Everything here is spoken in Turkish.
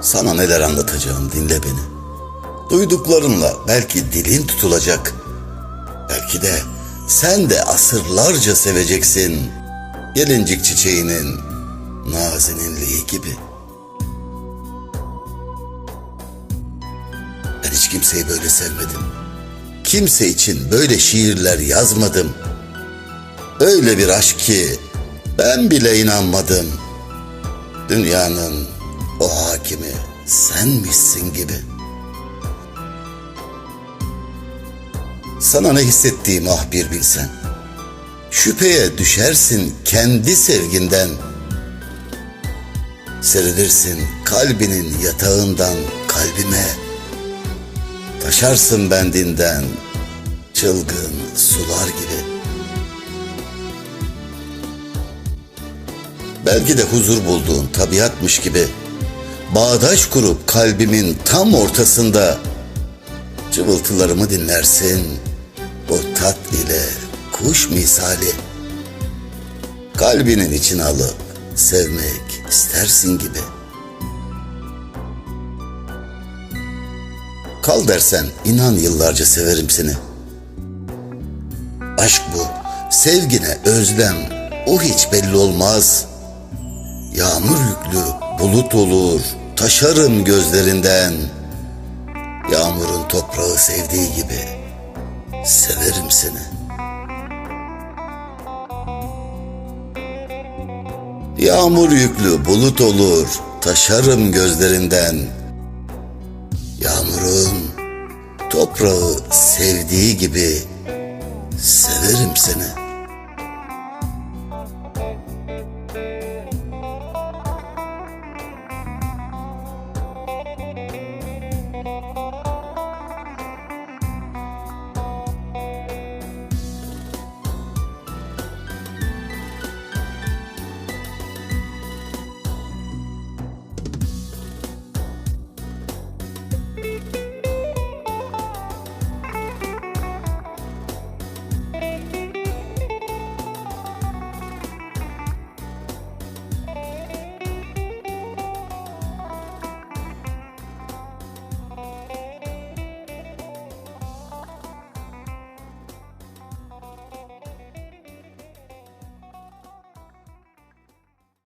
Sana neler anlatacağım dinle beni. Duyduklarınla belki dilin tutulacak. Belki de sen de asırlarca seveceksin. Gelincik çiçeğinin nazininliği gibi. Ben hiç kimseyi böyle sevmedim. Kimse için böyle şiirler yazmadım. Öyle bir aşk ki ben bile inanmadım. Dünyanın o hakimi senmişsin gibi. Sana ne hissettiğimi ah bir bilsen. Şüpheye düşersin kendi sevginden. Serilirsin kalbinin yatağından kalbime. Taşarsın bendinden çılgın sular gibi. Belki de huzur bulduğun tabiatmış gibi. Bağdaş kurup kalbimin tam ortasında cıvıltılarımı dinlersin. O tat ile kuş misali. Kalbinin içine alıp sevmek istersin gibi. Kal dersen inan yıllarca severim seni. Aşk bu, sevgine özlem, o hiç belli olmaz. Yağmur yüklü bulut olur, taşarım gözlerinden. Yağmurun toprağı sevdiği gibi severim seni. Yağmur yüklü bulut olur, taşarım gözlerinden. Yağmurun toprağı sevdiği gibi severim seni.''